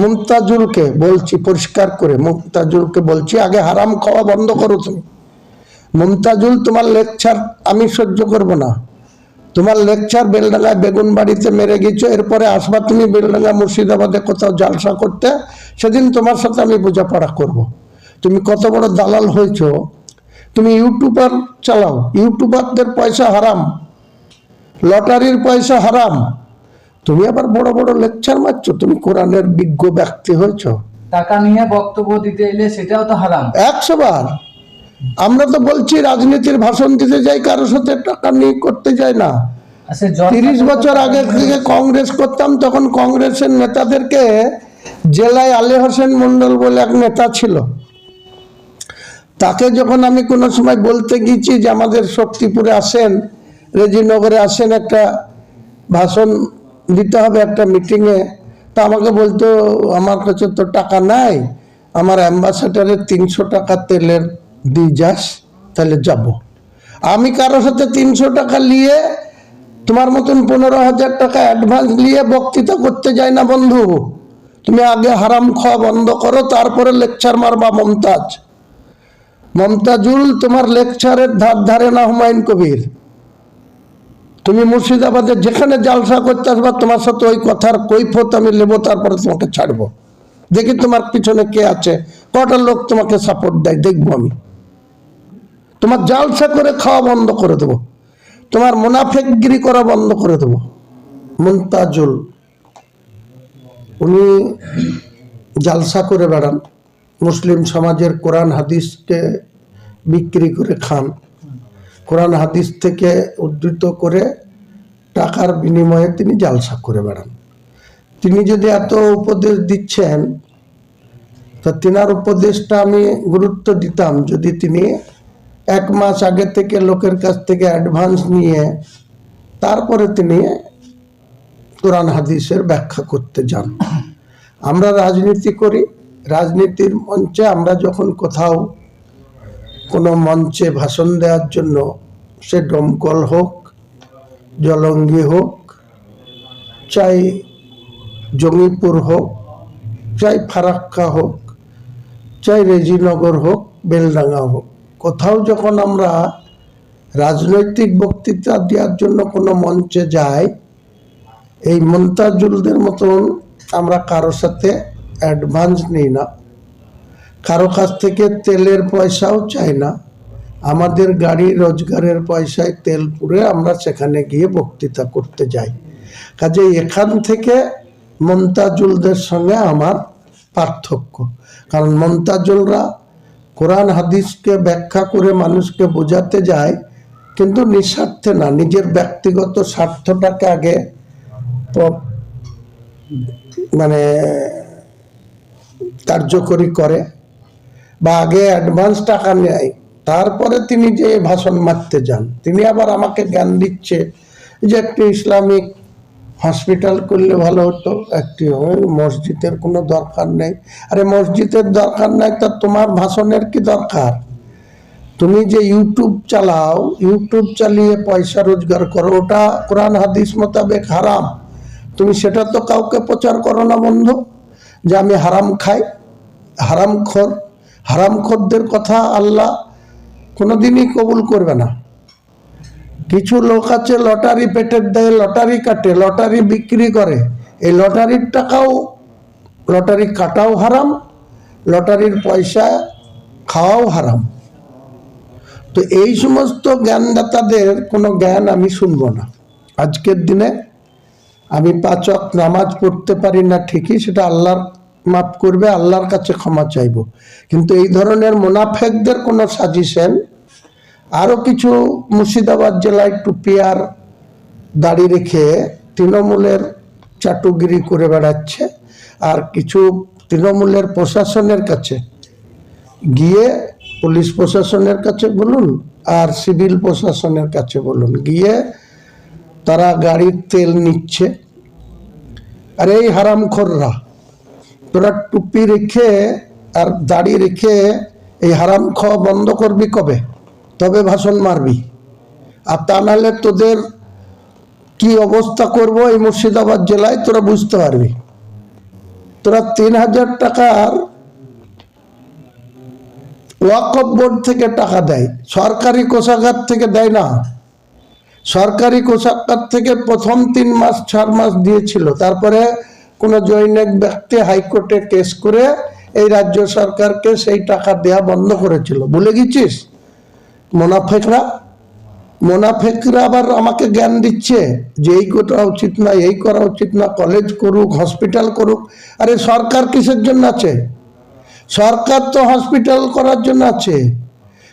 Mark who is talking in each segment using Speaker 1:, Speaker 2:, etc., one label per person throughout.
Speaker 1: মুমতাজুলকে বলছি, পরিষ্কার করে, মুমতাজুলকে বলছি, আগে হারাম খাওয়া বন্ধ করো তুমি। মুমতাজুল, তোমার লেকচার আমি সহ্য করব না। তোমার লেকচার বেলডাঙ্গায় বেগুন বাড়িতে মেরে গেছো, এরপরে আসবা তুমি বেলডাঙ্গা মুর্শিদাবাদে কোথাও জালসা করতে, সেদিন তোমার সাথে আমি বোঝাপড়া করব। তুমি কত বড় দালাল হয়েছো। তুমি ইউটিউবার চালাও, ইউটিউবারদের পয়সা হারাম, লটারির পয়সা হারাম। তুমি আবার বড় বড় লেকচার মারছো? তুমি কোরআনের বিজ্ঞ ব্যক্তি হয়েছো।
Speaker 2: টাকা নিয়ে বক্তব্য দিতে এলে সেটাও তো হারাম।
Speaker 1: একশো বার। আমরা তো বলছি রাজনীতির ভাষণ দিতে যাই কারোর সাথে টাকা নিয়ে করতে যাই না।
Speaker 2: আচ্ছা
Speaker 1: তিরিশ বছর আগে থেকে কংগ্রেস করতাম তখন কংগ্রেসের নেতাদেরকে জেলায় আলী হোসেন মন্ডল বলে এক নেতা ছিল। তাকে যখন আমি কোনো সময় বলতে গিয়েছি যে আমাদের শক্তিপুরে আসেন রেজিনগরে আসেন একটা ভাষণ দিতে হবে একটা মিটিংয়ে তা আমাকে বলতো, আমার কাছে তো টাকা নাই, আমার অ্যাম্বাসাডারের তিনশো টাকা তেলের দিয়ে যাস, তাহলে যাব। আমি কারোর সাথে তিনশো টাকা নিয়ে তোমার মতন পনেরো হাজার টাকা অ্যাডভান্স নিয়ে বক্তৃতা করতে যাই না, বন্ধু। তুমি আগে হারাম খাওয়া বন্ধ করো, তারপরে লেকচার মারবা মমতাজ। মমতাজুল, তোমার লেকচারের ধার ধারে না হুমায়ুন কবির। তুমি মুর্শিদাবাদে যেখানে জালসা করতে আসবা, তোমার সাথে ওই কথার কৈফত আমি নেব তারপরে তোমাকে ছাড়বো। দেখি তোমার পিছনে কে আছে। কটা লোক তোমাকে সাপোর্ট দেয়, দেখব আমি। তোমার জালসা করে খাওয়া বন্ধ করে দেবো। তোমার মুনাফেকগিরি করা বন্ধ করে দেবো। মুমতাজুল উনি জালসা করে বেড়ান। মুসলিম সমাজের কোরআন, হাদিসকে বিক্রি করে খান। কোরআন হাদিস থেকে উদ্ধৃত করে টাকার বিনিময়ে তিনি জালসা করে বেড়ান। তিনি যদি এত উপদেশ দিচ্ছেন, তা তিনার উপদেশটা আমি গুরুত্ব দিতাম। যদি তিনি এক মাস আগে থেকে লোকের কাছ থেকে অ্যাডভান্স নিয়ে তারপরে তিনি কোরআন হাদিসের ব্যাখ্যা করতে যান। আমরা রাজনীতি করি, রাজনীতির মঞ্চে আমরা যখন কোথাও কোনো মঞ্চে ভাষণ দেওয়ার জন্য সে দমকল হোক, জলঙ্গি হোক, চাই জঙ্গিপুর হোক, চাই ফারাক্কা হোক, চাই রেজিনগর হোক, বেলডাঙ্গা হোক। কোথাও যখন আমরা রাজনৈতিক বক্তৃতা দেওয়ার জন্য কোনো মঞ্চে যাই, এই মন্তাজুলদের মতন আমরা কারোর সাথে অ্যাডভান্স নিই না। কারও কাছ থেকে তেলের পয়সাও চাই না। আমাদের গাড়ি রোজগারের পয়সায় তেল পুরে আমরা সেখানে গিয়ে বক্তৃতা করতে যাই। কাজে এখান থেকে মমতাজুলদের সঙ্গে আমার পার্থক্য। কারণ মমতাজুলরা কোরআন হাদিসকে ব্যাখ্যা করে মানুষকে বোঝাতে যায়, কিন্তু নিঃস্বার্থে না। নিজের ব্যক্তিগত স্বার্থটাকে আগে মানে কার্যকরী করে। বা আগে অ্যাডভান্স টাকা নেয়, তারপরে তিনি যে ভাষণ মারতে যান, তিনি আবার আমাকে জ্ঞান দিচ্ছে যে একটি ইসলামিক হসপিটাল করলে ভালো হতো, একটি মসজিদের কোনো দরকার নেই। আরে মসজিদের দরকার নাই তা তোমার ভাষণের কি দরকার? তুমি যে ইউটিউব চালাও ইউটিউব চালিয়ে পয়সা রোজগার করো, ওটা কোরআন হাদিস মোতাবেক হারাম। তুমি সেটা তো কাউকে প্রচার করো না বন্ধু, যে আমি হারাম খাই হারাম খোর হারাম খোরদের কথা আল্লাহ কোনোদিনই কবুল করবে না। কিছু লোক আছে লটারি পেটের দেয় লটারি কাটে, লটারি বিক্রি করে। এই লটারির টাকাও, লটারি কাটাও হারাম, লটারির পয়সা খাওয়াও হারাম। তো এই সমস্ত জ্ঞানদাতাদের কোনো জ্ঞান আমি শুনব না। আজকের দিনে আমি পাচক নামাজ পড়তে পারি না ঠিকই, সেটা আল্লাহর মাফ করবে, আল্লাহর কাছে ক্ষমা চাইব। কিন্তু এই ধরনের মোনাফেকদের কোনো সাজেশন আরও কিছু মুর্শিদাবাদ জেলায় টুপিয়ার দাড়ি রেখে তৃণমূলের চাটুগিরি করে বেড়াচ্ছে, আর কিছু তৃণমূলের প্রশাসনের কাছে। গিয়ে পুলিশ প্রশাসনের কাছে বলুন, আর সিভিল প্রশাসনের কাছে বলুন। গিয়ে তারা গাড়ির তেল নিচ্ছে। আর এই হারামখোররা তোরা টুপি রেখে আর দাড়ি রেখে এই হারাম খাওয়া বন্ধ করবি কবে? তবে ভাষণ মারবি। আর তা নাহলে তোদের কি অবস্থা করব এই মুর্শিদাবাদ জেলায় তোরা বুঝতে পারবি। তোরা তিন হাজার টাকার ওয়াকফ বোর্ড থেকে টাকা দেয়। সরকারি কোষাগার থেকে দেয় না। সরকারি কোষাগার থেকে প্রথম তিন মাস, চার মাস দিয়েছিল। তারপরে কোনো জৈনিক ব্যক্তি হাইকোর্টে কেস করে এই রাজ্য সরকারকে সেই টাকা দেয়া বন্ধ করেছিল। ভুলে গেছিস? মোনাফেকরা? মোনাফেকরা আবার আমাকে জ্ঞান দিচ্ছে যে এই করা উচিত না, এই করা উচিত না কলেজ করুক হসপিটাল করুক। আরে সরকার কিসের জন্য আছে? সরকার তো হসপিটাল করার জন্য আছে।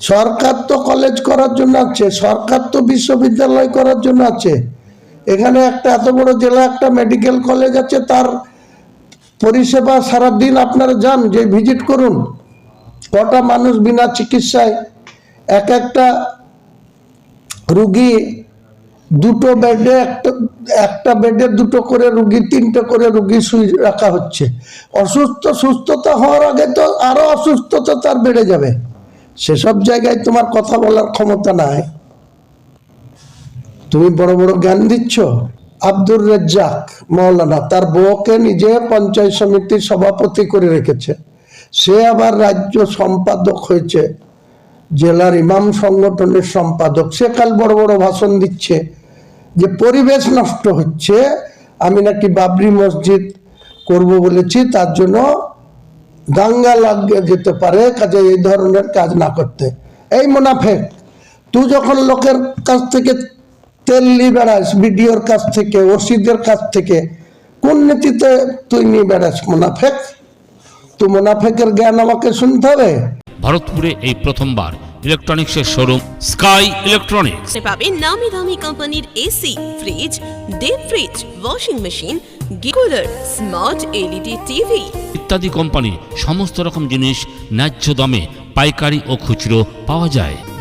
Speaker 1: সরকার তো কলেজ করার জন্য আছে। সরকার তো বিশ্ববিদ্যালয় করার জন্য আছে। এখানে একটা এত বড় জেলা, একটা মেডিকেল কলেজ আছে, তার পরিষেবা সারাদিন আপনারা যান, যে ভিজিট করুন। কটা মানুষ বিনা চিকিৎসায়, এক একটা রুগী দুটো বেডে একটা একটা বেডে দুটো করে রুগী, তিনটে করে রুগী শুই রাখা হচ্ছে। অসুস্থ, সুস্থতা হওয়ার আগে তো আরও অসুস্থতা তার বেড়ে যাবে। সেসব জায়গায় তোমার কথা বলার ক্ষমতা নাই। তুমি বড় বড় জ্ঞান দিচ্ছ? আব্দুর রেজ্জাক মৌলানা তার বউকে নিজে পঞ্চায়েত সমিতির সভাপতি করে রেখেছে। সে আবার রাজ্য সম্পাদক হয়েছে, জেলার ইমাম সংগঠনের সম্পাদক। সে কাল বড় বড় ভাষণ দিচ্ছে যে, পরিবেশ নষ্ট হচ্ছে, আমি নাকি বাবরি মসজিদ করব বলেছি, তার জন্য দাঙ্গা লাগিয়ে যেতে পারে, কাজে এই ধরনের কাজ না করতে। এই মুনাফেক, তুই যখন লোকের কাছ থেকে তেল নিয়ে বেড়াস বিডিওর কাছ থেকে ওসিদের কাছ থেকে কোন নীতিতে তুই নিয়ে বেড়াস মুনাফেক? তুই মুনাফেকের জ্ঞান আমাকে শুনতে হবে।
Speaker 3: ভারতপুরে এই প্রথমবার ইলেকট্রনিক্সের শোরুম স্কাই ইলেকট্রনিক্স।
Speaker 4: পাবেন নামি দামি কোম্পানির AC fridge deep fridge washing machine cooler smart LED TV
Speaker 3: ইত্যাদি কোম্পানি সমস্ত রকম জিনিস ন্যায্য দামে পাইকারি ও খুচরো পাওয়া যায়।